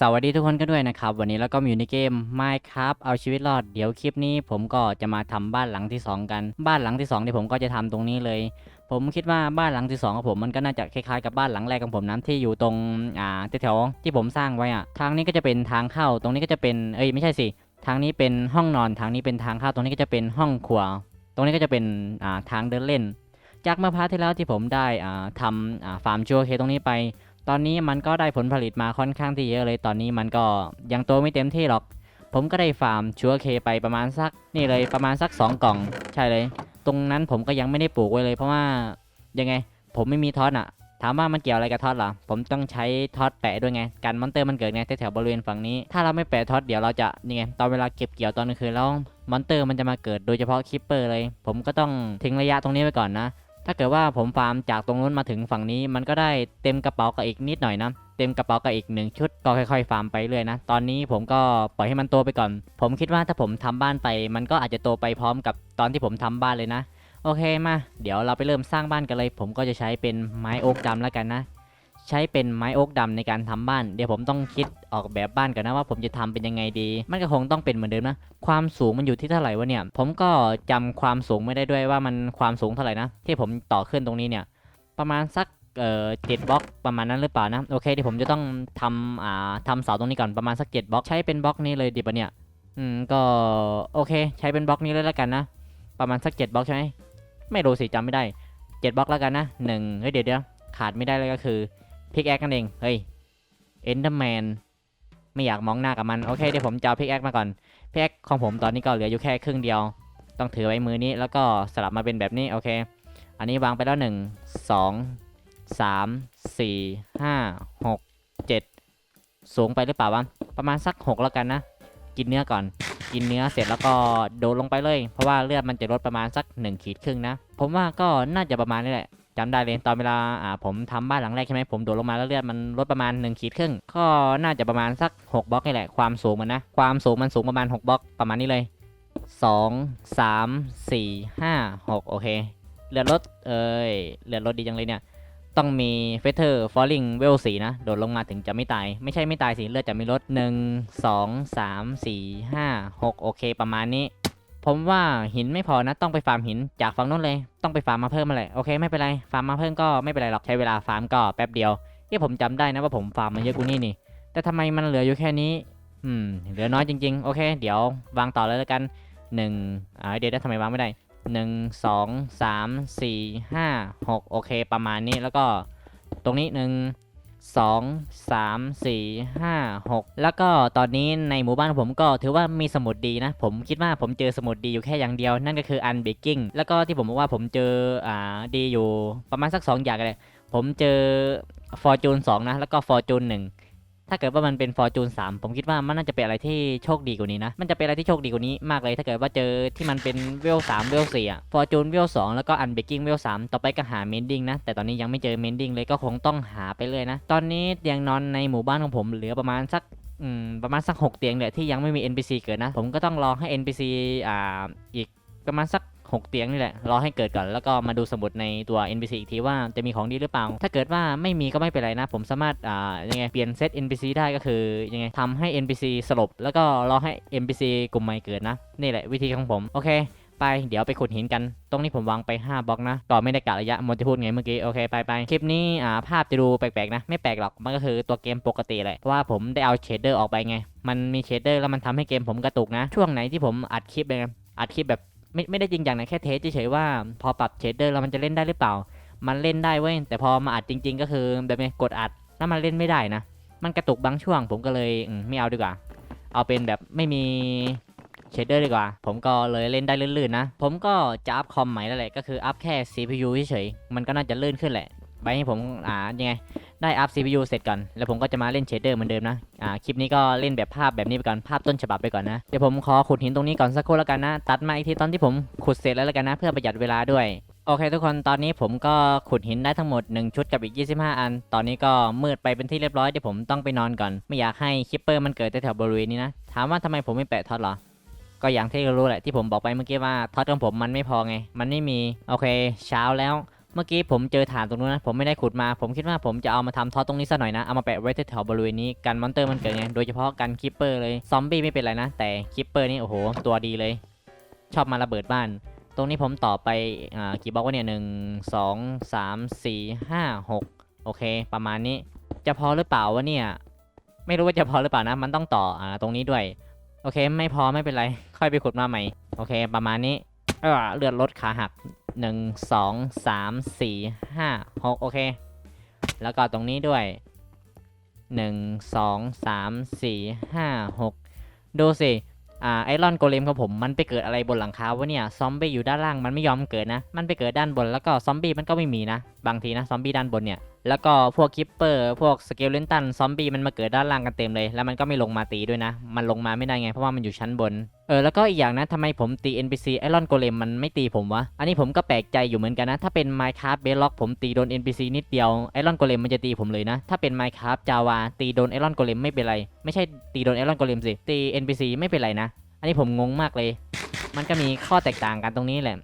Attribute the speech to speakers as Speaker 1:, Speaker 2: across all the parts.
Speaker 1: สวัสดีทุกคนกันด้วยนะครับ วันนี้เราก็มาอยู่ในเกม Minecraft เอาชีวิตรอดเดี๋ยวคลิปนี้ผมก็จะมาทำบ้านหลังที่ 2 กัน บ้านหลังที่2ที่ผมก็จะทำตรงนี้เลย ผมคิดว่าบ้านหลังที่2ของผมมันก็น่าจะคล้ายๆกับบ้านหลังแรกของผมนั้นที่อยู่ตรงอ่าแถวๆที่ผมสร้างไว้อะทางนี้ก็จะเป็นทางเข้าตรงนี้ก็จะเป็นเอ้ยไม่ใช่สิทางนี้เป็นห้องนอนทางนี้เป็นทางเข้าตรงนี้ก็จะเป็นห้องครัว ตรงนี้ก็จะเป็นอ่าทางเดินเล่น จากเมื่อพาร์ทที่แล้วที่ผมได้อ่าทำอ่าฟาร์มชัวเคตรงนี้ไป ตอนนี้มันก็ได้ผลผลิตมาค่อนข้างที่เยอะเลย ตอนนี้มันก็ยังโตไม่เต็มที่หรอก ผมก็ได้ฟาร์มชัวเคไปประมาณสักนี่เลยประมาณสัก 2 กล่อง ใช่เลย ตรงนั้นผมก็ยังไม่ได้ปลูกไว้เลยเพราะว่ายังไง ผมไม่มีท็อตอะ ถามว่ามันเกี่ยวอะไรกับท็อตหรอ ผมต้องใช้ท็อตแปะด้วยไง กันมอนเตอร์มันเกิดไงแถวๆบริเวณฝั่งนี้ ถ้าเราไม่แปะท็อตเดี๋ยวเราจะนี่ไงตอนเวลาเก็บเกี่ยวตอนกลางคืนแล้วมอนเตอร์มันจะมาเกิดโดยเฉพาะคิปเปอร์เลย ผมก็ต้องทิ้งระยะตรงนี้ไว้ก่อนนะ ถ้าเกิดว่าผมฟาร์มจากตรงนู้นมาถึงฝั่งนี้ มันก็ได้เต็มกระเป๋ากับอีกนิดหน่อยนะ เต็มกระเป๋ากับอีกหนึ่งชุดก็ค่อยๆ ฟาร์มไปเรื่อยนะ ตอนนี้ผมก็ปล่อยให้มันโตไปก่อน ผมคิดว่าถ้าผมทำบ้านไป มันก็อาจจะโตไปพร้อมกับตอนที่ผมทำบ้านเลยนะ โอเคมา เดี๋ยวเราไปเริ่มสร้างบ้านกันเลย ผมก็จะใช้เป็นไม้โอ๊กดำแล้วกันนะ ใช้เป็นไม้โอ๊กดำในการทำบ้าน เดี๋ยวผมต้องคิดออกแบบบ้านก่อนนะว่าผมจะทำเป็นยังไงดี มันก็คงต้องเป็นเหมือนเดิมนะ ความสูงมันอยู่ที่เท่าไหร่วะเนี่ย ผมก็จำความสูงไม่ได้ด้วยว่ามันความสูงเท่าไหร่นะ ที่ผมต่อขึ้นตรงนี้เนี่ย ประมาณสักเอ่อเจ็ดบล็อกประมาณนั้นหรือเปล่านะ โอเคที่ผมจะต้องทำอ่าทำเสาตรงนี้ก่อนประมาณสักเจ็ดบล็อกใช้เป็นบล็อกนี้เลยดิบะเนี่ย อืมก็โอเค ใช้เป็นบล็อกนี้เลยแล้วกันนะ ประมาณสักเจ็ดบล็อกใช่ไหมไม่รู้สิจำไม่ได้เจ็ดบล็อกแล้วกันนะหนึ่งเฮ้ยเดี๋ยวเดี๋ยวขาดไม่ได้เลยก็คือ พิกแอคนั่นเอง เฮ้ยเอนเดอร์แมนไม่อยากมองหน้ากับมัน โอเคเดี๋ยวผมจะพิกแอคมาก่อนพิกแอคของผมตอนนี้ก็เหลืออยู่แค่ครึ่งเดียว ต้องถือไว้มือนี้แล้วก็สลับมาเป็นแบบนี้ โอเค อันนี้วางไปแล้วหนึ่งสองสามสี่ห้าหกเจ็ดสูงไปหรือเปล่าวะประมาณสักหกแล้วกันนะ กินเนื้อก่อน กินเนื้อเสร็จแล้วก็โดดลงไปเลย เพราะว่าเลือดมันจะลดประมาณสัก1ขีดครึ่งนะ ผมว่าก็น่าจะประมาณนี้แหละ จำได้เลยตอนเวลาอ่าผมทำบ้านหลังแรกใช่ไหมผมโดดลงมาแล้วเลือดมันลดประมาณ1ขีดครึ่งก็น่าจะประมาณสัก 6บล็อกนี่แหละความสูงมันนะ ความสูงมันสูงประมาณ 6บล็อกประมาณนี้เลย 2 3 4 5 6 โอเค เลือดลดเอ้ยเลือดลดดีจังเลยเนี่ย ต้องมีเฟเธอร์ฟอลลิงเวลสีนะ โดดลงมาถึงจะไม่ตาย ไม่ใช่ไม่ตายสิเลือดจะไม่ลด 1 2 3 4 5 6 โอเค ประมาณนี้ ผมว่าหินไม่พอนะต้องไปฟาร์มหินจากฝั่งนู้นเลย ต้องไปฟาร์มมาเพิ่มมาเลยโอเคไม่เป็นไรฟาร์มมาเพิ่มก็ไม่เป็นไรหรอกใช้เวลาฟาร์มก็แป๊บเดียวที่ผมจำได้นะว่าผมฟาร์มมาเยอะกูนี่นี่ แต่ทำไมมันเหลืออยู่แค่นี้ อืมเหลือน้อยจริงๆโอเค เดี๋ยววางต่อเลยแล้วกันหนึ่งอ่าเดี๋ยวนะทำไมวางไม่ได้หนึ่งสองสามสี่ห้าหกโอเค ประมาณนี้แล้วก็ตรงนี้หนึ่ง สองสามสี่ห้าหกแล้วก็ตอนนี้ในหมู่บ้านผมก็ถือว่ามีสมุดดีนะ ผมคิดว่าผมเจอสมุดดีอยู่แค่อย่างเดียว นั่นก็คืออันเบกกิ้งแล้วก็ที่ผมบอกว่าผมเจออ่าดีอยู่ประมาณสักสองอย่างเลย ผมเจอฟอร์จูนสองนะ แล้วก็ฟอร์จูนหนึ่ง ถ้าเกิดว่ามันเป็น Fortune 3ผมคิดว่ามันน่าจะเป็นอะไรที่โชคดีกว่านี้นะ มันจะเป็นอะไรที่โชคดีกว่านี้มากเลย ถ้าเกิดว่าเจอที่มันเป็นเวล3เวล4อะ Fortune เวล2แล้วก็ Unbreaking เวล3ต่อไปก็หา Mending นะ แต่ตอนนี้ยังไม่เจอ Mending เลยก็คงต้องหาไปเลยนะ ตอนนี้เตียงนอนในหมู่บ้านของผมเหลือประมาณสักประมาณสัก 6 เตียงแหละที่ยังไม่มี NPC เกิดนะ ผมก็ต้องรอให้ NPC อ่าอีกประมาณสัก 6 เตียงนี่แหละ รอให้เกิดก่อนแล้วก็มาดูสมุดในตัว NPC อีกทีว่าจะมีของดีหรือเปล่า ถ้าเกิดว่าไม่มีก็ไม่เป็นไรนะ ผมสามารถอ่ายังไงเปลี่ยนเซต NPC ได้ก็คือยังไงทำให้ NPC สลบ แล้วก็รอให้ NPC กลุ่มใหม่เกิดนะ นี่แหละวิธีของผมโอเคไปเดี๋ยวไปขุดหินกัน ตรงนี้ผมวางไป 5บล็อกนะก็ไม่ได้กะระยะมดจะพูดไงเมื่อกี้ โอเค ไปไปคลิปนี้อ่าภาพจะดูแปลกๆนะ ไม่แปลกหรอก มันก็คือตัวเกมปกติแหละเพราะว่าผมได้เอาเชดเดอร์ออกไปไง มันมีเชดเดอร์แล้วมันทำให้เกมผมกระตุกนะ ช่วงไหนที่ผมอัดคลิปเลยอัดคลิปแบบ ไม่ไม่ได้จริงอย่างนะแค่เทสเฉยๆว่าพอปรับเชดเดอร์แล้วมันจะเล่นได้หรือเปล่า มันเล่นได้เว้ยแต่พอมาอัดจริง ๆ ก็คือแบบนี้กดอัดแล้วมันเล่นไม่ได้นะ มันกระตุกบางช่วง ผมก็เลยไม่เอาดีกว่า เอาเป็นแบบไม่มีเชดเดอร์ดีกว่า ผมก็เลยเล่นได้ลื่นๆนะ ผมก็จะอัพคอมใหม่แล้วแหละก็คืออัพแค่ CPU เฉยๆมันก็น่าจะลื่นขึ้นแหละ ไปให้ผมอ่ายังไงได้อัพ CPU เสร็จก่อน แล้วผมก็จะมาเล่นเชดเดอร์เหมือนเดิมนะอ่าคลิปนี้ก็เล่นแบบภาพแบบนี้ไปก่อนภาพต้นฉบับไปก่อนนะเดี๋ยวผมขอขุดหินตรงนี้ก่อนสักครู่แล้วกันนะ ตัดมาอีกทีตอนที่ผมขุดเสร็จแล้วแล้วกันนะเพื่อประหยัดเวลาด้วยโอเคทุกคนตอนนี้ผมก็ขุดหินได้ทั้งหมด 1 ชุดกับอีก 25 อัน ตอนนี้ก็มืดไปเป็นที่เรียบร้อยเดี๋ยวผมต้องไปนอนก่อน ไม่อยากให้คิปเปอร์มันเกิดแถวบริเวณนี้นะ ถามว่าทำไมผมไม่แปะท็อตหรอ ก็อย่างที่รู้แหละที่ผมบอกไปเมื่อกี้ว่าท็อตของผมมันไม่พอไง มันไม่มี โอเค เช้าแล้ว เมื่อกี้ผมเจอฐานตรงนู้นนะ ผมไม่ได้ขุดมา ผมคิดว่าผมจะเอามาทำท่อตรงนี้ซะหน่อยนะ เอามาแปะไว้แถวบริเวณนี้ กันมอนเตอร์มันเกิดไง โดยเฉพาะกันคิปเปอร์เลย ซอมบี้ไม่เป็นไรนะ แต่คิปเปอร์นี่โอ้โห ตัวดีเลย ชอบมาระเบิดบ้าน ตรงนี้ผมต่อไป อ่า กี่บล็อกวะเนี่ยหนึ่งสองสามสี่ห้าหกโอเค ประมาณนี้ จะพอหรือเปล่าวะเนี่ย ไม่รู้ว่าจะพอหรือเปล่านะ มันต้องต่อ อ่า ตรงนี้ด้วย โอเค ไม่พอไม่เป็นไร ค่อยไปขุดมาใหม่ โอเค ประมาณนี้ เออเลือดลดขาหักหนึ่งสองสามสี่ห้าหกโอเค แล้วก็ตรงนี้ด้วยหนึ่งสองสามสี่ห้าหกดูสิอ่าไอรอนโกเลมของผมมันไปเกิดอะไรบนหลังคาวะเนี่ยซอมบี้อยู่ด้านล่างมันไม่ยอมเกิดนะ มันไปเกิดด้านบนแล้วก็ซอมบี้มันก็ไม่มีนะ บางทีนะซอมบี้ด้านบนเนี่ย แล้วก็พวกคิปเปอร์พวกสเกลเลนตันซอมบี้มันมาเกิดด้านล่างกันเต็มเลย แล้วมันก็ไม่ลงมาตีด้วยนะ มันลงมาไม่ได้ไง เพราะว่ามันอยู่ชั้นบน เออ แล้วก็อีกอย่างนะทำไมผมตี NPC ไอรอนโกเลมมันไม่ตีผมวะ อันนี้ผมก็แปลกใจอยู่เหมือนกันนะ ถ้าเป็น Minecraft b e d r o c k ผมตีโดน NPC นิดเดียวไอรอนโกเลมมันจะตีผมเลยนะ ถ้าเป็น Minecraft Java ตีโดนไอรอนโกเลมไม่เป็นไร ไม่ใช่ตีโดนไอรอนโกเลมสิ ตี NPC ไม่เป็นไรนะ อันนี้ผมงงมากเลย มันก็มีข้อแตกต่างกันตรงนี้แหละ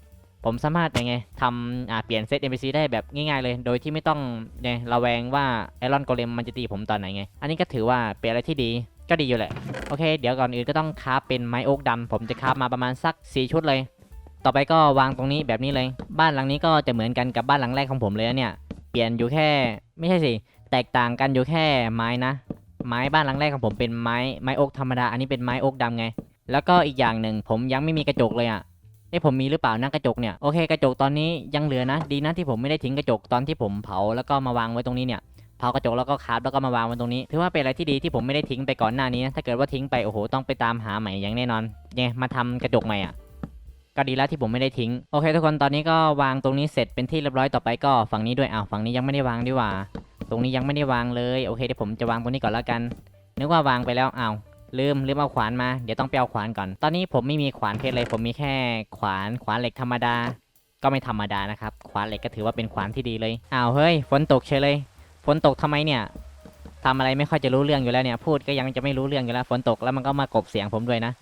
Speaker 1: ผมสามารถยังไงทำเปลี่ยนเซต NPC ได้แบบง่ายๆเลย โดยที่ไม่ต้องเนี่ยระแวงว่าไอรอนโกเลมมันจะตีผมตอนไหนไง อันนี้ก็ถือว่าเป็นอะไรที่ดีก็ดีอยู่แหละ โอเค เดี๋ยวก่อนอื่นก็ต้องคราฟเป็นไม้โอ๊กดำผมจะคราฟมาประมาณสัก 4 ชุดเลย ต่อไปก็วางตรงนี้แบบนี้เลย บ้านหลังนี้ก็จะเหมือนกันกับบ้านหลังแรกของผมเลยเนี่ย เปลี่ยนอยู่แค่ไม่ใช่สิ แตกต่างกันอยู่แค่ไม้นะ ไม้บ้านหลังแรกของผมเป็นไม้ไม้โอ๊กธรรมดา อันนี้เป็นไม้โอ๊กดำไง แล้วก็อีกอย่างหนึ่งผมยังไม่มีกระจกเลยอะ เอ้ผมมีหรือเปล่านะกระจกเนี่ยโอเคกระจกตอนนี้ยังเหลือนะ ดีนะที่ผมไม่ได้ทิ้งกระจกตอนที่ผมเผาแล้วก็มาวางไว้ตรงนี้เนี่ยเผากระจกแล้วก็คาบแล้วก็มาวางไว้ตรงนี้ถือว่าเป็นอะไรที่ดีที่ผมไม่ได้ทิ้งไปก่อนหน้านี้นะถ้าเกิดว่าทิ้งไปโอ้โหต้องไปตามหาใหม่อย่างแน่นอนเนี่ยมาทำกระจกใหม่อะก็ดีแล้วที่ผมไม่ได้ทิ้งโอเค ทุกคนตอนนี้ก็วางตรงนี้เสร็จเป็นที่เรียบร้อยต่อไปก็ฝั่งนี้ด้วยอ้าวฝั่งนี้ยังไม่ได้วางดีกว่า ตรงนี้ยังไม่ได้วางเลยโอเคเดี๋ยวผมจะวางตรงนี้ก่อนแล้วกัน นึกว่าวางไปแล้วอ้าว ลืมลืมเอาขวานมา เดี๋ยวต้องไปเอาขวานก่อน ตอนนี้ผมไม่มีขวานเพชรเลย ผมมีแค่ขวานขวานเหล็กธรรมดา ก็ไม่ธรรมดานะครับ ขวานเหล็กก็ถือว่าเป็นขวานที่ดีเลย อ้าวเฮ้ย ฝนตกเฉยเลย ฝนตกทำไมเนี่ยทำอะไรไม่ค่อยจะรู้เรื่องอยู่แล้วเนี่ย พูดก็ยังจะไม่รู้เรื่องอยู่แล้ว ฝนตกแล้วมันก็มากบเสียงผมด้วยนะ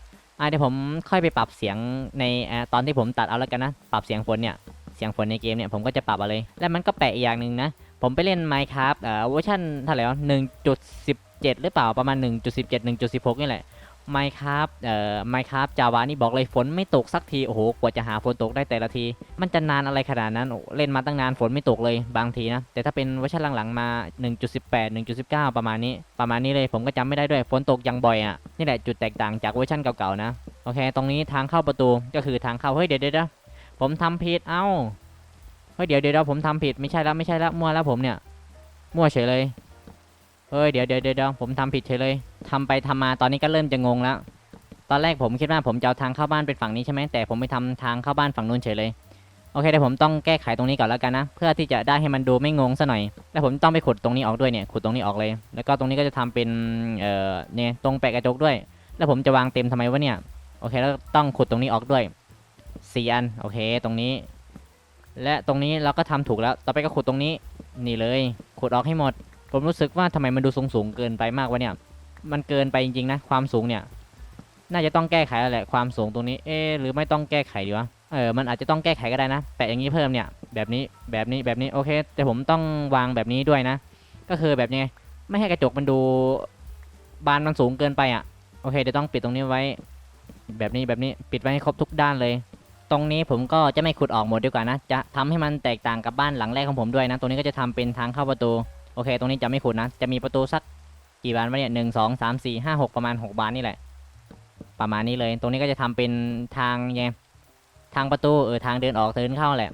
Speaker 1: อะเดี๋ยวผมค่อยไปปรับเสียงในอตอนที่ผมตัดเอาแล้วกันนะ ปรับเสียงฝนเนี่ย เสียงฝนในเกมเนี่ยผมก็จะปรับเอาเลย และมันก็แปลกอีกอย่างหนึ่งนะ ผมไปเล่น Minecraft เอ่อเวอร์ชันเท่าไหร่วะ 1.17 หรือเปล่าประมาณ 1.17 1.16 นี่แหละ Minecraft เอ่อ Minecraft Java นี่บอกเลยฝนไม่ตกสักที โอ้โห กว่าจะหาฝนตกได้แต่ละที มันจะนานอะไรขนาดนั้น เล่นมาตั้งนานฝนไม่ตกเลยบางทีนะ แต่ถ้าเป็นเวอร์ชันหลังๆมา 1.18 1.19 ประมาณนี้ ประมาณนี้เลย ผมก็จำไม่ได้ด้วย ฝนตกยังบ่อยอะ นี่แหละจุดแตกต่างจากเวอร์ชันเก่าๆนะ โอเค ตรงนี้ทางเข้าประตู ก็คือทางเข้า เฮ้ย เดี๋ยวเดี๋ยวผมทำผิด เอ้า เฮ้ย เดี๋ยวเดี๋ยวผมทำผิด ไม่ใช่แล้ว ไม่ใช่แล้ว มั่วแล้วผมเนี่ย มั่วเฉยเลย เฮ้ยเดี๋ยวเดี๋ยวเดี๋ยวผมทำผิดเฉยเลยทำไปทำมาตอนนี้ก็เริ่มจะงงแล้ว ตอนแรกผมคิดว่าผมจะเอาทางเข้าบ้านเป็นฝั่งนี้ใช่ไหมแต่ผมไปทำทางเข้าบ้านฝั่งนู้นเฉยเลย โอเคเดี๋ยวผมต้องแก้ไขตรงนี้ก่อนแล้วกันนะ เพื่อที่จะได้ให้มันดูไม่งงซะหน่อย แล้วผมต้องไปขุดตรงนี้ออกด้วยเนี่ย ขุดตรงนี้ออกเลย แล้วก็ตรงนี้ก็จะทำเป็นเอ่อเนี่ยตรงแปะกระจกด้วย แล้วผมจะวางเต็มทำไมวะเนี่ย โอเคแล้วต้องขุดตรงนี้ออกด้วยสี่อัน โอเค ตรงนี้ และตรงนี้เราก็ทำถูกแล้ว ต่อไปก็ขุดตรงนี้ นี่เลย ขุดออกให้หมด ผมรู้สึกว่าทำไมมันดูสูงสูงเกินไปมากวะเนี่ย มันเกินไปจริงๆนะ ความสูงเนี่ย น่าจะต้องแก้ไขแล้วแหละความสูงตรงนี้ เอ๊หรือไม่ต้องแก้ไขดีวะ เออ มันอาจจะต้องแก้ไขก็ได้นะแปะอย่างนี้เพิ่มเนี่ย แบบนี้ แบบนี้ แบบนี้ โอเค แต่ผมต้องวางแบบนี้ด้วยนะ ก็คือแบบยังไง ไม่ให้กระจกมันดูบานมันสูงเกินไปอะ โอเค เดี๋ยวต้องปิดตรงนี้ไว้ แบบนี้ แบบนี้ ปิดไว้ให้ครบทุกด้านเลย ตรงนี้ผมก็จะไม่ขุดออกหมดดีกว่านะ จะทำให้มันแตกต่างกับบ้านหลังแรกของผมด้วยนะ ตรงนี้ก็จะทำเป็นทางเข้าประตู โอเค ตรงนี้จะไม่ขุดนะ จะมีประตูสักกี่บานวะเนี่ยหนึ่งสองสามสี่ห้าหกประมาณหกบานนี่แหละ ประมาณนี้เลย ตรงนี้ก็จะทำเป็นทางไงทางประตูเออทางเดินออกเดินเข้าแหละ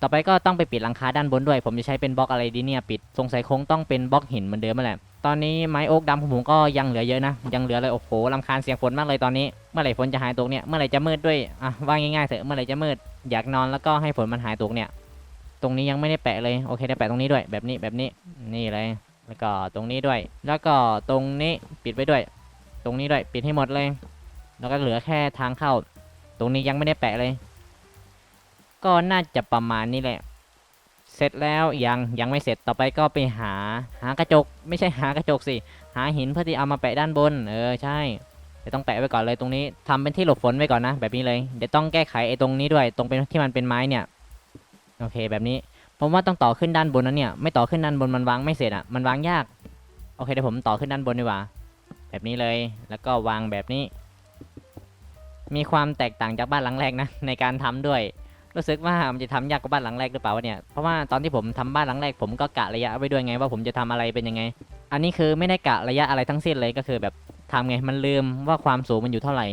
Speaker 1: ต่อไปก็ต้องไปปิดหลังคาด้านบนด้วย ผมจะใช้เป็นบล็อกอะไรดีเนี่ยปิดสงสัยคงต้องเป็นบล็อกหินเหมือนเดิมแหละ ตอนนี้ไม้โอ๊กดำของผมก็ยังเหลือเยอะนะ ยังเหลือเลยโอ้โหลำคาญเสียงฝนมากเลยตอนนี้ เมื่อไหร่ฝนจะหายตกเนี่ย เมื่อไหร่จะมืดด้วย อะว่าง่ายๆเถอะ เมื่อไหร่จะมืด อยากนอนแล้วก็ให้ฝนมันหายตกเนี่ยต รงนี้ยังไม่ได้แปะเลยโอเคได้แปะตรงนี้ด้วยแบบนี้แบบนี้นี่เลยแล้วก็ตรงนี้ด้วย แล้วก็ตรงนี้ปิดไว้ด้วย ตรงนี้ด้วยปิดให้หมดเลย แล้วก็เหลือแค่ทางเข้า ตรงนี้ยังไม่ได้แปะเลย ก็น่าจะประมาณนี้แหละ เสร็จแล้วยังยังไม่เสร็จต่อไปก็ไปหาหากระจก ไม่ใช่หากระจกสิหาหินเพื่อที่เอามาแปะด้านบน เออใช่เดี๋ยวต้องแปะไว้ก่อนเลยตรงนี้ทำเป็นที่หลบฝนไว้ก่อนนะ แบบนี้เลยเดี๋ยวต้องแก้ไขไอ้ตรงนี้ด้วย ตรงเป็นที่มันเป็นไม้เนี่ย โอเคแบบนี้ผมว่าต้องต่อขึ้นด้านบนนะเนี่ย ไม่ต่อขึ้นด้านบนมันวางไม่เสร็จอะ มันวางยาก โอเคเดี๋ยวผมต่อขึ้นด้านบนดีกว่า แบบนี้เลย แล้วก็วางแบบนี้ มีความแตกต่างจากบ้านหลังแรกนะในการทำด้วย รู้สึกว่ามันจะทำยากกว่าบ้านหลังแรกหรือเปล่าวะเนี่ย เพราะว่าตอนที่ผมทำบ้านหลังแรกผมก็กะระยะไว้ด้วยไงว่าผมจะทำอะไรเป็นยังไง อันนี้คือไม่ได้กะระยะอะไรทั้งสิ้นเลยก็คือแบบทำไง มันลืมว่าความสูงมันอยู่เท่าไหร่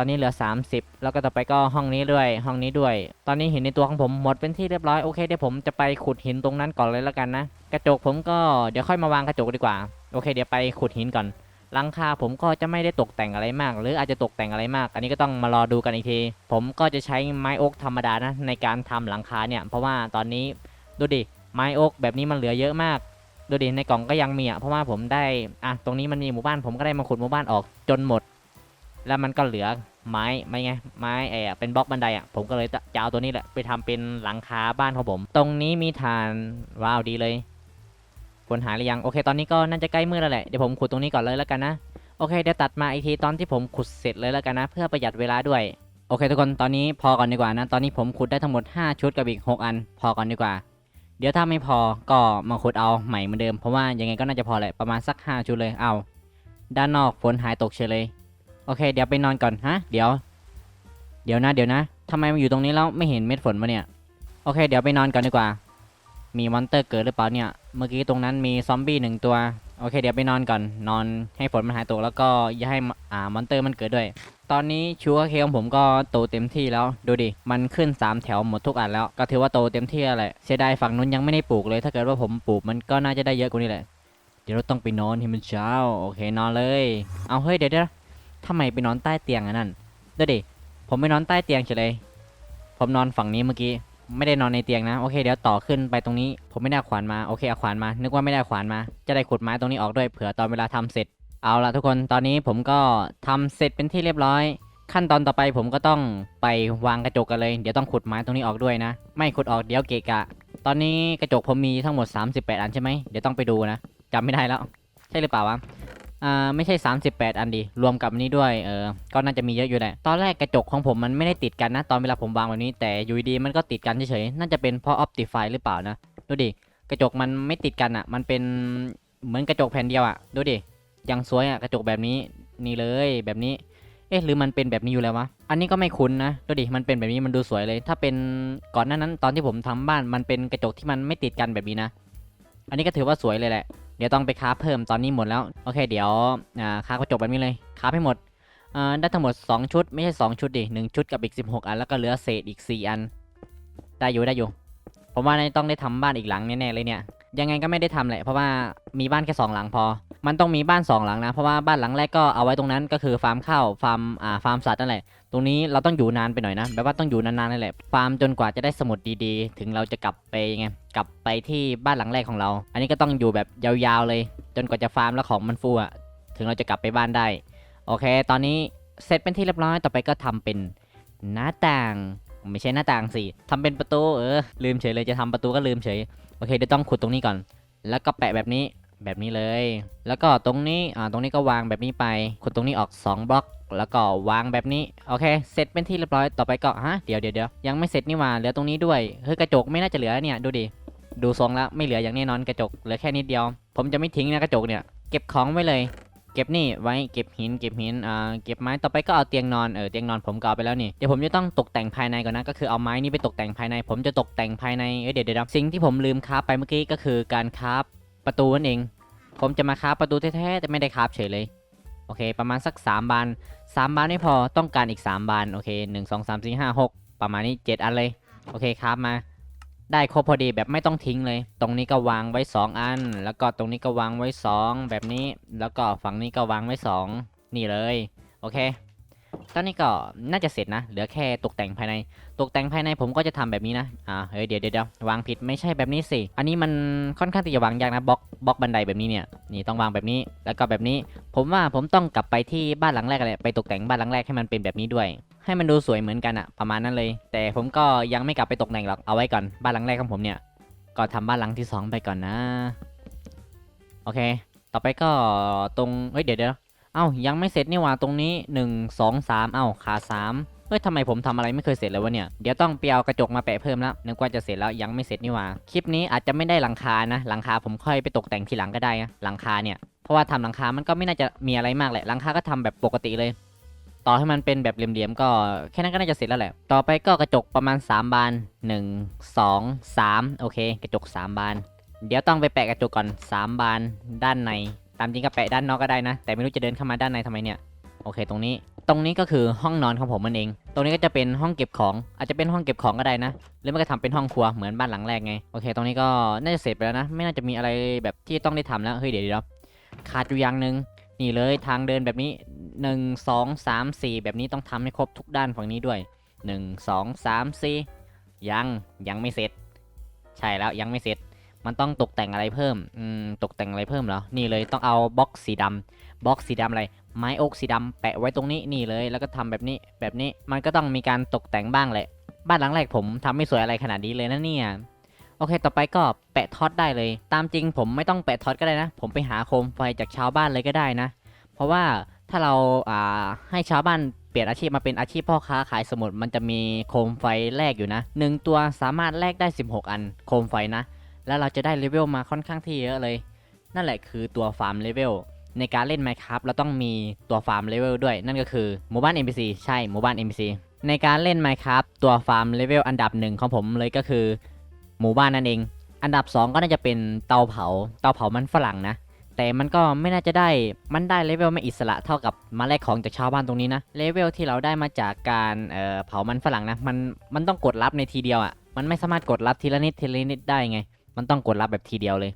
Speaker 1: ตอนนี้เหลือ 30 แล้วก็ต่อไปก็ห้องนี้ด้วยห้องนี้ด้วย ตอนนี้หินในตัวของผมหมดเป็นที่เรียบร้อยโอเคเดี๋ยวผมจะไปขุดหินตรงนั้นก่อนเลยแล้วกันนะ กระจกผมก็เดี๋ยวค่อยมาวางกระจกดีกว่าโอเค เดี๋ยวไปขุดหินก่อนหลังคาผมก็จะไม่ได้ตกแต่งอะไรมาก หรืออาจจะตกแต่งอะไรมาก อันนี้ก็ต้องมารอดูกันอีกที ผมก็จะใช้ไม้โอ๊กธรรมดานะในการทำหลังคาเนี่ย เพราะว่าตอนนี้ดูดิไม้โอ๊กแบบนี้มันเหลือเยอะมากดูดิในกล่องก็ยังมีอะเพราะว่าผมได้อะตรงนี้มันมีหมู่บ้านผมก็ได้มาขุดหมู่บ้านออกจนหมด แล้วมันก็เหลือ ไม้ไม่ไงไม้ไอ้เป็นบล็อกบันไดอะผมก็เลยจะเอาตัวนี้แหละไปทำเป็นหลังคาบ้านของผม ตรงนี้มีฐานว้าวดีเลยฝนหายหรือยังโอเค ตอนนี้ก็น่าจะใกล้มืดแล้วแหละเดี๋ยวผมขุดตรงนี้ก่อนเลยแล้วกันนะโอเคเดี๋ยวตัดมาอีกทีตอนที่ผมขุดเสร็จเลยแล้วกันนะ เพื่อประหยัดเวลาด้วยโอเคทุกคนตอนนี้พอก่อนดีกว่านะ ตอนนี้ผมขุดได้ทั้งหมด 5 ชุดกับอีก 6 อัน พอก่อนดีกว่า เดี๋ยวถ้าไม่พอก็มาขุดเอาใหม่เหมือนเดิมเพราะว่ายังไงก็น่าจะพอแหละประมาณสัก 5 ชุดเลยเอา ด้านนอกฝนหายตกเฉยเลย โอเค เดี๋ยวไปนอนก่อนฮะ เดี๋ยว เดี๋ยวนะ เดี๋ยวนะทำไมมาอยู่ตรงนี้แล้วไม่เห็นเม็ดฝนมาเนี่ย โอเค เดี๋ยวไปนอนก่อนดีกว่า มีมอนเตอร์เกิดหรือเปล่าเนี่ย เมื่อกี้ตรงนั้นมีซอมบี้หนึ่งตัว โอเค เดี๋ยวไปนอนก่อน นอนให้ฝนมันหายตกแล้วก็อย่าให้มอ่ามอนเตอร์มันเกิดด้วย ตอนนี้ชัวร์เคของผมก็โตเต็มที่แล้ว ดูดิ มันขึ้น 3 แถวหมดทุกอันแล้ว ก็ถือว่าโตเต็มที่แล้วแหละ เสียดายฝั่งนู้นยังไม่ได้ปลูกเลย ถ้าเกิดว่าผมปลูกมันก็น่าจะได้เยอะกว่านี้แหละ เดี๋ยวเราต้องไปนอนให้มันเช้า โอเค นอนเลย เอาเฮ้ยเดี๋ยวเดี๋ยว ทำไมไปนอนใต้เตียงอันนั้นดูดิ ผมไปนอนใต้เตียงเฉยเลย ผมนอนฝั่งนี้เมื่อกี้ ไม่ได้นอนในเตียงนะ โอเค เดี๋ยวต่อขึ้นไปตรงนี้ ผมไม่ได้ขวานมา โอเคเอาขวานมา นึกว่าไม่ได้ขวานมา จะได้ขุดไม้ตรงนี้ออกด้วย เผื่อตอนเวลาทำเสร็จ เอาละทุกคน ตอนนี้ผมก็ทำเสร็จเป็นที่เรียบร้อย ขั้นตอนต่อไปผมก็ต้องไปวางกระจกกันเลย เดี๋ยวต้องขุดไม้ตรงนี้ออกด้วยนะ ไม่ขุดออกเดี๋ยวเกะกะ ตอนนี้กระจกผมมีทั้งหมด 38 อันใช่ไหมเดี๋ยวต้องไปดูนะจำไม่ได้แล้ว ใช่หรือเปล่าวะ อ่าไม่ใช่ 38 อันดิรวมกับนี้ด้วย เออ ก็น่าจะมีเยอะอยู่แหละ ตอนแรกกระจกของผมมันไม่ได้ติดกันนะ ตอนเวลาผมวางแบบนี้ แต่อยู่ดีมันก็ติดกันเฉยๆ น่าจะเป็นเพราะ Optify หรือเปล่านะ ดูดิ กระจกมันไม่ติดกันอะ มันเป็นเหมือนกระจกแผ่นเดียวอะ ดูดิ ยังสวยอะ กระจกแบบนี้ นี่เลยแบบนี้ เอ๊ะ หรือมันเป็นแบบนี้อยู่แล้ววะ อันนี้ก็ไม่คุ้นนะ ดูดิ มันเป็นแบบนี้มันดูสวยเลย ถ้าเป็นก่อนหน้านั้น ตอนที่ผมทำบ้าน มันเป็นกระจกที่มันไม่ติดกันแบบนี้นะ อันนี้ก็ถือว่าสวยเลยแหละ เดี๋ยวต้องไปค้าเพิ่มตอนนี้หมดแล้ว โอเค เดี๋ยวค้ากระจกแบบนี้เลยค้าให้หมดได้ทั้งหมด 2 ชุด ไม่ใช่ 2 ชุดดิ1ชุดกับอีก 16 อัน แล้วก็เหลือเศษอีก 4 อัน ได้อยู่ได้อยู่ ผมว่าน่าจะต้องได้ทำบ้านอีกหลังแน่ๆเลยเนี่ย ยังไงก็ไม่ได้ทำแหละเพราะว่ามีบ้านแค่2หลังพอ มันต้องมีบ้าน2หลังนะ เพราะว่าบ้านหลังแรกก็เอาไว้ตรงนั้นก็คือฟาร์มข้าวฟาร์มอ่าฟาร์มสัตว์นั่นแหละ ตรงนี้เราต้องอยู่นานไปหน่อยนะแบบว่าต้องอยู่นานๆนั่นแหละฟาร์มจนกว่าจะได้สมุดดีๆ ถึงเราจะกลับไปไงกลับไปที่บ้านหลังแรกของเรา อันนี้ก็ต้องอยู่แบบยาวๆเลย จนกว่าจะฟาร์มแล้วของมันฟูอะถึงเราจะกลับไปบ้านได้ โอเค ตอนนี้เสร็จเป็นที่เรียบร้อยต่อไปก็ทำเป็นหน้าต่าง ไม่ใช่หน้าต่างสิทำเป็นประตูเออลืมเฉยเลยจะทำประตูก็ลืมเฉย โอเคเดี๋ยวต้องขุดตรงนี้ก่อน แล้วก็แปะแบบนี้แบบนี้เลย แล้วก็ตรงนี้อ่าตรงนี้ก็วางแบบนี้ไป ขุดตรงนี้ออก 2 บล็อก แล้วก็วางแบบนี้ โอเค เสร็จเป็นที่เรียบร้อย ต่อไปก็ฮะ เดี๋ยวเดี๋ยวเดี๋ยวยังไม่เสร็จนี่ว่า เหลือตรงนี้ด้วย เฮ้ยกระจกไม่น่าจะเหลือเนี่ย ดูดิ ดูทรงแล้วไม่เหลืออย่างแน่นอนกระจก เหลือแค่นิดเดียว ผมจะไม่ทิ้งนะกระจกเนี่ย เก็บของไว้เลย ก็บนี่ไว้เก็บหินเก็บหินอ่าเก็บไม้ต่อไปก็เอาเตียงนอนเออเตียงนอนผมก็เอาไปแล้วนี่เดี๋ยวผมจะต้องตกแต่งภายในก่อนนะก็คือเอาไม้นี่ไปตกแต่งภายใน ผมจะตกแต่งภายในเอ้ยเดี๋ยวเดี๋ยวสิ่งที่ผมลืมคราฟไปเมื่อกี้ก็คือการคราฟประตูนั่นเอง ผมจะมาคราฟประตูแท้ๆแต่ไม่ได้คราฟเฉยเลยโอเค ประมาณสัก 3 บาน 3 บานไม่พอต้องการอีก 3 บานโอเค 1 2 3 4 5 6 ประมาณนี้ 7 อันเลย โอเคคราฟมา ได้ครบพอดีแบบไม่ต้องทิ้งเลย ตรงนี้ก็วางไว้ 2 อัน แล้วก็ตรงนี้ก็วางไว้ 2 แบบนี้ แล้วก็ฝั่งนี้ก็วางไว้ 2 นี่เลย โอเค ตอนนี้ก็น่าจะเสร็จนะ เหลือแค่ตกแต่งภายใน ตกแต่งภายในผมก็จะทำแบบนี้นะ อ่า เฮ้ย เดี๋ยวเดี๋ยวววางผิดไม่ใช่แบบนี้สิ อันนี้มันค่อนข้างที่จะวางยากนะ บล็อก บล็อกบันไดแบบนี้เนี่ย นี่ต้องวางแบบนี้ แล้วก็แบบนี้ ผมว่าผมต้องกลับไปที่บ้านหลังแรกเลยไปตกแต่งบ้านหลังแรกให้มันเป็นแบบนี้ด้วย ให้มันดูสวยเหมือนกันอะประมาณนั้นเลย แต่ผมก็ยังไม่กลับไปตกแต่งหรอก เอาไว้ก่อน บ้านหลังแรกของผมเนี่ย ก็ทำบ้านหลังที่สองไปก่อนนะ โอเค ต่อไปก็ตรง เฮ้ย เดี๋ยวเดี๋ยว เอ้ายังไม่เสร็จนี่หว่าตรงนี้หนึ่งสองสามเอ้าขาสามเฮ้ยทำไมผมทำอะไรไม่เคยเสร็จเลยวะเนี่ย เดี๋ยวต้องเปียวกระจกมาแปะเพิ่มแล้วนึกว่าจะเสร็จแล้วยังไม่เสร็จนี่หว่า คลิปนี้อาจจะไม่ได้หลังคานะ หลังคาผมค่อยไปตกแต่งทีหลังก็ได้นะหลังคาเนี่ย เพราะว่าทำหลังคา มันก็ไม่น่าจะมีอะไรมากแหละ หลังคาก็ทำแบบปกติเลย ต่อให้มันเป็นแบบเหลี่ยมๆก็แค่นั้นก็น่าจะเสร็จแล้วแหละ ต่อไปก็กระจกประมาณ 3 บาน 1 2 3 โอเค กระจก 3 บาน เดี๋ยวต้องไปแปะกระจกก่อน 3 บานด้านใน ตามจริงก็แปะด้านนอกก็ได้นะ แต่ไม่รู้จะเดินเข้ามาด้านในทำไมเนี่ย โอเค ตรงนี้ ตรงนี้ก็คือห้องนอนของผมมันเอง ตรงนี้ก็จะเป็นห้องเก็บของ อาจจะเป็นห้องเก็บของก็ได้นะ หรือไม่ก็ทำเป็นห้องครัวเหมือนบ้านหลังแรกไง โอเค ตรงนี้ก็น่าจะเสร็จไปแล้วนะ ไม่น่าจะมีอะไรแบบที่ต้องได้ทำแล้ว เฮ้ย เดี๋ยวเดี๋ยวขาดอยู่อย่างหนึ่งนี่เลยทางเดินแบบนี้ 1 2 3 4 แบบนี้ต้องทำให้ครบทุกด้านฝั่งนี้ด้วย 1 2 3 4 ยังยังไม่เสร็จ ใช่แล้วยังไม่เสร็จ มันต้องตกแต่งอะไรเพิ่มอืมตกแต่งอะไรเพิ่มเหรอ นี่เลยต้องเอาบล็อกสีดำบล็อกสีดำอะไร ไม้อกสีดำแปะไว้ตรงนี้นี่เลย แล้วก็ทำแบบนี้ แบบนี้ มันก็ต้องมีการตกแต่งบ้างแหละ บ้านหลังแรกผมทำไม่สวยอะไรขนาดนี้เลยนะเนี่ย โอเค ต่อไปก็แปะท็อตได้เลย ตามจริงผมไม่ต้องแปะท็อตก็ได้นะ ผมไปหาโคมไฟจากชาวบ้านเลยก็ได้นะ เพราะว่าถ้าเราอ่าให้ชาวบ้านเปลี่ยนอาชีพมาเป็นอาชีพพ่อค้าขายสมุดมันจะมีโคมไฟแลกอยู่นะหนึ่งตัวสามารถแลกได้ 16 อันโคมไฟนะ แล้วเราจะได้เลเวลมาค่อนข้างที่เยอะเลย นั่นแหละคือตัวฟาร์มเลเวลในการเล่น Minecraft เราต้องมีตัวฟาร์มเลเวลด้วย นั่นก็คือหมู่บ้าน NPC ใช่หมู่บ้าน NPC ในการเล่น Minecraft ตัวฟาร์มเลเวลอันดับหนึ่งของผมเลยก็คือ หมู่บ้านนั่นเอง อันดับ 2 ก็น่าจะเป็นเตาเผา เตาเผามันฝรั่งนะ แต่มันก็ไม่น่าจะได้ มันได้เลเวลไม่อิสระเท่ากับมาแลกของจากชาวบ้านตรงนี้นะ เลเวลที่เราได้มาจากการเอ่อเผามันฝรั่งนะ มัน มันต้องกดรับในทีเดียวอะ่ะ มันไม่สามารถกดรับทีละนิดทีละนิดได้ไง มันต้องกดรับแบบทีเดียวเลย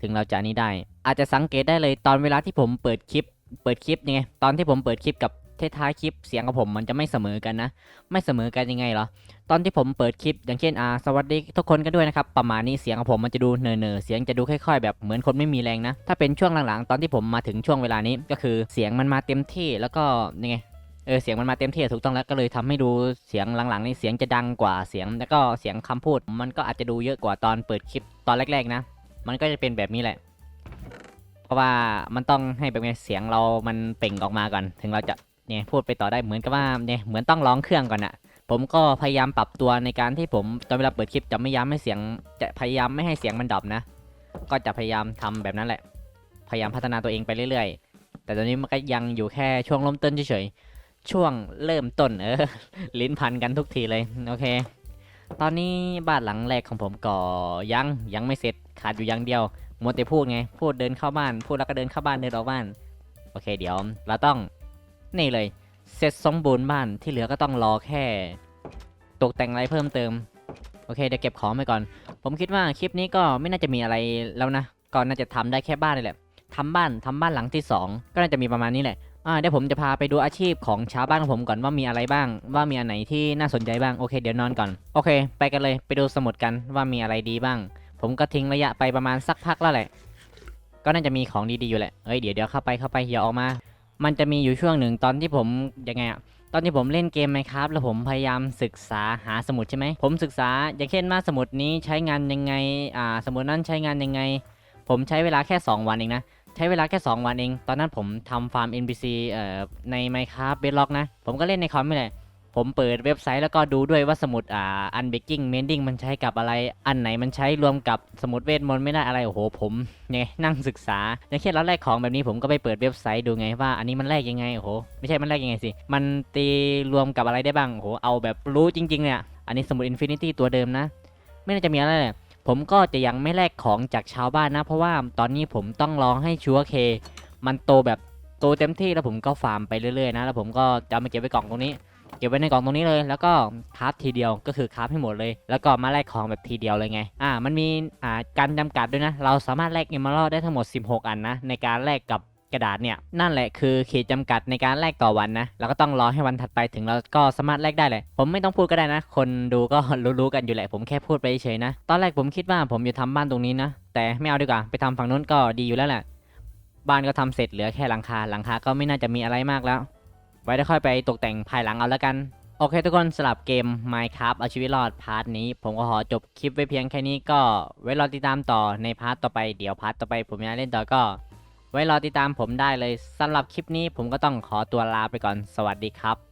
Speaker 1: ถึงเราจะนี้ได้ อาจจะสังเกตได้เลยตอนเวลาที่ผมเปิดคลิป เปิดคลิปยังไง ตอนที่ผมเปิดคลิปกับท้ายคลิปเสียงของผมมันจะไม่เสมอกันนะ ไม่เสมอกันยังไงเหรอ ตอนที่ผมเปิดคลิป อย่างเช่นอ่าสวัสดีทุกคนกันด้วยนะครับ ประมาณนี้เสียงของผมมันจะดูเนอเนอเสียงจะดูค่อยๆ แบบเหมือนคนไม่มีแรงนะ ถ้าเป็นช่วงหลังๆ ตอนที่ผมมาถึงช่วงเวลานี้ก็คือเสียงมันมาเต็มที่แล้วก็ยังไง เออเสียงมันมาเต็มที่ถูกต้องแล้วก็เลยทำให้ดูเสียงหลังๆนี่เสียงจะดังกว่าเสียงแล้วก็เสียงคำพูด มันก็อาจจะดูเยอะกว่าตอนเปิดคลิปตอนแรกๆนะ มันก็จะเป็นแบบนี้แหละ เพราะว่ามันต้องให้แบบไงเสียงเรามันเป่งออกมาก่อน ถึงเราจะเนี่ยพูดไปต่อได้เหมือนกับว่าเนี่ยเหมือนต้องร้องเครื่องก่อนอะผมก็พยายามปรับตัวในการที่ผมตอนเวลาเปิดคลิปจะไม่ย้ำให้เสียง จะพยายามไม่ให้เสียงมันดรอปนะ ก็จะพยายามทำแบบนั้นแหละ พยายามพัฒนาตัวเองไปเรื่อย ๆ แต่ตอนนี้มันก็ยังอยู่แค่ช่วงเริ่มต้นเฉยๆ ช่วงเริ่มต้นเออ ลิ้นพันกันทุกทีเลย โอเค ตอนนี้บ้านหลังแรกของผมก็ยังยังไม่เสร็จขาดอยู่อย่างเดียวมัวแต่พูดไง พูดเดินเข้าบ้าน พูดแล้วก็เดินเข้าบ้านเดินออกบ้าน โอเค เดี๋ยว เราต้องนี่เลย เสร็จสมบูรณ์บ้านที่เหลือก็ต้องรอแค่ ตกแต่งอะไรเพิ่มเติม โอเคเดี๋ยวเก็บของไปก่อน ผมคิดว่าคลิปนี้ก็ไม่น่าจะมีอะไรแล้วนะก็น่าจะทำได้แค่บ้านนี่แหละทำบ้านทำบ้านหลังที่สองก็น่าจะมีประมาณนี้แหละ อ่าเดี๋ยวผมจะพาไปดูอาชีพของชาวบ้านของผมก่อนว่ามีอะไรบ้าง ว่ามีอันไหนที่น่าสนใจบ้างโอเคเดี๋ยวนอนก่อนโอเค ไปกันเลยไปดูสมุดกันว่ามีอะไรดีบ้าง ผมก็ทิ้งระยะไปประมาณสักพักแล้วแหละ ก็น่าจะมีของดีๆอยู่แหละเอ้ยเดี๋ยวเดี๋ยวเข้าไปเข้าไปอย่าออกมา มันจะมีอยู่ช่วงหนึ่งตอนที่ผมยังไงอะตอนที่ผมเล่นเกมไหมครับแล้วผมพยายามศึกษาหาสมุดใช่ไหมผมศึกษาอย่างเช่นว่าสมุดนี้ใช้งานยังไงอ่าสมุดนั้นใช้งานยังไง ผมใช้เวลาแค่ 2 วันเองนะ ใช้เวลาแค่ 2 วันเอง ตอนนั้นผมทำฟาร์ม NPC เอ่อใน Minecraft Bedrock นะ ผมก็เล่นในคอมนี่แหละ ผมเปิดเว็บไซต์แล้วก็ดูด้วยว่าสมุดอ่า Unbreaking Mending มันใช้กับอะไร อันไหนมันใช้รวมกับสมุดเวทมนต์ไม่ได้อะไร โอ้โห ผมไงนั่งศึกษาอย่างเช่นเราแลกของแบบนี้ผมก็ไปเปิดเว็บไซต์ดูไงว่าอันนี้มันแลกยังไง โอ้โห ไม่ใช่มันแลกยังไงสิ มันตีรวมกับอะไรได้บ้าง โอ้โห เอาแบบรู้จริงๆเนี่ย อันนี้สมุด Infinity ตัวเดิมนะ ไม่น่าจะมีอะไรเลย ผมก็จะยังไม่แลกของจากชาวบ้านนะ เพราะว่าตอนนี้ผมต้องรอให้ชัวร์เค มันโตแบบโตเต็มที่แล้วผมก็ฟาร์มไปเรื่อยๆนะแล้วผมก็จะมาเก็บไว้กล่องตรงนี้ เก็บไว้ในกล่องตรงนี้เลย แล้วก็คราฟทีเดียวก็คือคราฟให้หมดเลย แล้วก็มาแลกของแบบทีเดียวเลยไงอ่ามันมีอ่าการจำกัดด้วยนะ เราสามารถแลกเอม r ร l ได้ทั้งหมด 16 อันนะในการแลกกับ กระดาษเนี่ยนั่นแหละคือขีดจำกัดในการแลกต่อวันนะเราก็ต้องรอให้วันถัดไปถึงเราก็สามารถแลกได้เลย ผมไม่ต้องพูดก็ได้นะ คนดูก็รู้ๆกันอยู่แหละ ผมแค่พูดไปเฉยๆนะ ตอนแรกผมคิดว่าผมจะทำบ้านตรงนี้นะ แต่ไม่เอาดีกว่าไปทำฝั่งนู้นก็ดีอยู่แล้วแหละบ้านก็ทำเสร็จเหลือแค่หลังคาหลังคาก็ไม่น่าจะมีอะไรมากแล้ว ไว้ได้ค่อยไปตกแต่งภายหลังเอาแล้วกันโอเคทุกคนสลับเกม Minecraft เอาชีวิตรอดพาร์ทนี้ ผมก็ขอจบคลิปไว้เพียงแค่นี้ก็ไว้รอติดตามต่อในพาร์ทต่อไปเดี๋ยวพาร์ทต่อไปผมจะเล่นต่อก็ ไว้รอติดตามผมได้เลยสำหรับคลิปนี้ผมก็ต้องขอตัวลาไปก่อนสวัสดีครับ